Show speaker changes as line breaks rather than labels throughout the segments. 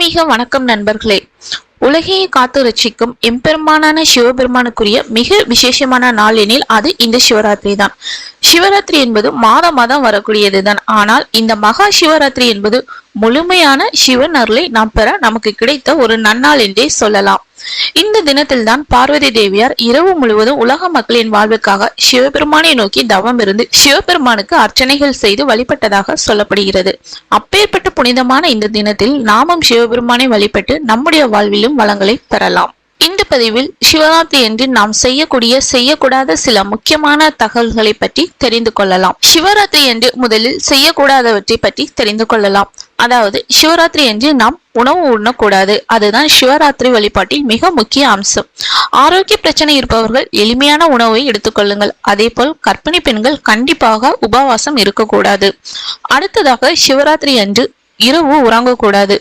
ஆன்மீக வணக்கம் நண்பர்களே. உலகையை காத்து ரட்சிக்கும் எம்பெருமானான சிவபெருமானுக்குரிய மிக விசேஷமான நாள் எனில் அது இந்த சிவராத்திரி தான். சிவராத்திரி என்பது மாதம் மாதம் வரக்கூடியதுதான். ஆனால் இந்த மகா சிவராத்திரி என்பது முழுமையான சிவன் அருளை நாம் பெற நமக்கு கிடைத்த ஒரு நன்னாள் என்றே சொல்லலாம். இந்த தினத்தில்தான் பார்வதி தேவியார் இரவு முழுவதும் உலக மக்களின் வாழ்வுக்காக சிவபெருமானை நோக்கி தவம் இருந்து சிவபெருமானுக்கு அர்ச்சனைகள் செய்து வழிபட்டதாக சொல்லப்படுகிறது. அப்பேற்பட்ட புனிதமான இந்த தினத்தில் நாமும் சிவபெருமானை வழிபட்டு நம்முடைய வாழ்விலும் வளங்களை பெறலாம். பதிவில் சிவராத்திரி என்று நாம் செய்யக்கூடிய செய்யக்கூடாத சில முக்கியமான தகவல்களை பற்றி தெரிந்து கொள்ளலாம். சிவராத்திரி என்று முதலில் செய்யக்கூடாதவற்றை பற்றி தெரிந்து கொள்ளலாம். அதாவது சிவராத்திரி என்று நாம் உணவு உண்ணக்கூடாது. அதுதான் சிவராத்திரி வழிபாட்டில் மிக முக்கிய அம்சம். ஆரோக்கிய பிரச்சனை இருப்பவர்கள் எளிமையான உணவை எடுத்துக்கொள்ளுங்கள் அதே போல் கர்ப்பிணி பெண்கள் கண்டிப்பாக உபவாசம் இருக்கக்கூடாது. அடுத்ததாக சிவராத்திரி அன்று இரவு உறங்கக்கூடாது.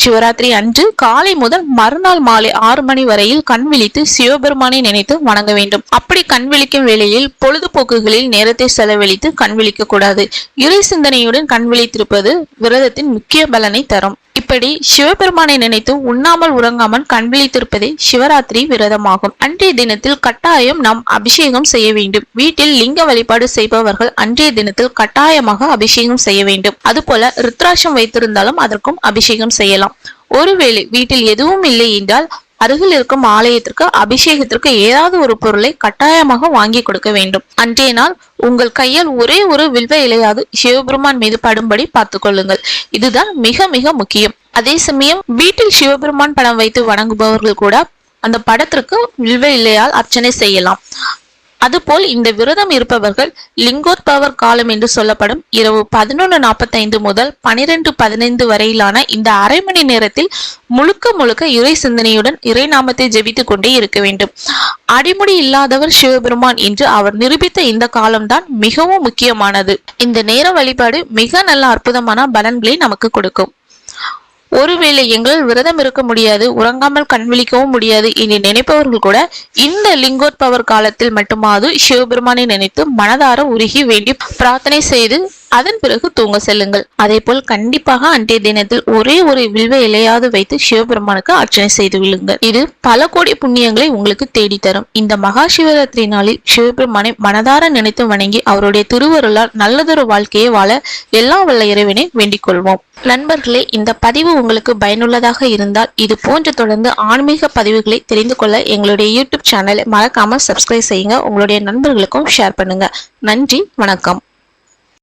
சிவராத்திரி அன்று காலை முதல் மறுநாள் மாலை ஆறு மணி வரையில் கண் விழித்து சிவபெருமானை நினைத்து வணங்க வேண்டும். அப்படி கண் விழிக்கும் வேளையில் பொழுதுபோக்குகளில் நேரத்தை செலவழித்து கண் விழிக்க கூடாது இறை சிந்தனையுடன் கண் விழித்திருப்பது விரதத்தின் முக்கிய பலனை தரும். இப்படி சிவபெருமானை நினைத்து உண்ணாமல் உறங்காமல் கண்விழித்திருப்பதே சிவராத்திரி விரதமாகும். அன்றைய தினத்தில் கட்டாயம் நாம் அபிஷேகம் செய்ய வேண்டும். வீட்டில் லிங்க வழிபாடு செய்பவர்கள் அன்றைய தினத்தில் கட்டாயமாக அபிஷேகம் செய்ய வேண்டும். அதுபோல ருத்ராட்சம் வைத்திருந்தாலும் அதற்கும் அபிஷேகம் செய்யலாம். ஒருவேளை வீட்டில் எதுவும் இல்லை என்றால் அருகில் இருக்கும் ஆலயத்திற்கு அபிஷேகத்திற்கு ஏதாவது ஒரு பொருளை கட்டாயமாக வாங்கி கொடுக்க வேண்டும். அன்றைய நாள் உங்கள் கையில் ஒரே ஒரு வில்வ இலையாவது சிவபெருமான் மீது படும்படி பார்த்துக் கொள்ளுங்கள். இதுதான் மிக மிக முக்கியம். அதே சமயம் வீட்டில் சிவபெருமான் படம் வைத்து வணங்குபவர்கள் கூட அந்த படத்திற்கு வில்வ இலையால் அர்ச்சனை செய்யலாம். அதுபோல் இந்த விரதம் இருப்பவர்கள் லிங்கோத்பவர் காலம் என்று சொல்லப்படும் இரவு பதினொன்று நாற்பத்தைந்து முதல் பனிரெண்டு பதினைந்து வரையிலான இந்த அரை மணி நேரத்தில் முழுக்க முழுக்க இறை சிந்தனையுடன் இறை நாமத்தை ஜெபித்துக் கொண்டே இருக்க வேண்டும். அடிமுடி இல்லாதவர் சிவபெருமான் என்று அவர் நிரூபித்த இந்த காலம்தான் மிகவும் முக்கியமானது. இந்த நேர வழிபாடு மிக நல்ல அற்புதமான பலன்களை நமக்கு கொடுக்கும். ஒருவேளை எங்களால் விரதம் இருக்க முடியாது உறங்காமல் கண் விழிக்கவும் முடியாது இனி நினைப்பவர்கள் கூட இந்த லிங்கோத்பவர் காலத்தில் மட்டுமாவது சிவபெருமானை நினைத்து மனதார உருகி வேண்டி பிரார்த்தனை செய்து அதன் பிறகு தூங்க செல்லுங்கள். அதே போல் கண்டிப்பாக அன்றைய தினத்தில் ஒரே ஒரு வில்வ இலையாவது வைத்து சிவபெருமானுக்கு அர்ச்சனை செய்து விழுங்கள். இது பல கோடி புண்ணியங்களை உங்களுக்கு தேடித்தரும். இந்த மகா சிவராத்திரி நாளில் சிவபெருமானை மனதார நினைத்து வணங்கி அவருடைய திருவருளால் நல்லதொரு வாழ்க்கையை வாழ எல்லா வல்ல இறைவனை வேண்டிக் கொள்வோம். நண்பர்களே இந்த பதிவு உங்களுக்கு பயனுள்ளதாக இருந்தால் இது போன்று தொடர்ந்து ஆன்மீக பதிவுகளை தெரிந்து கொள்ள எங்களுடைய யூடியூப் சேனலை மறக்காம சப்ஸ்கிரைப் செய்யுங்க. உங்களுடைய நண்பர்களுக்கும் ஷேர் பண்ணுங்க. நன்றி வணக்கம்.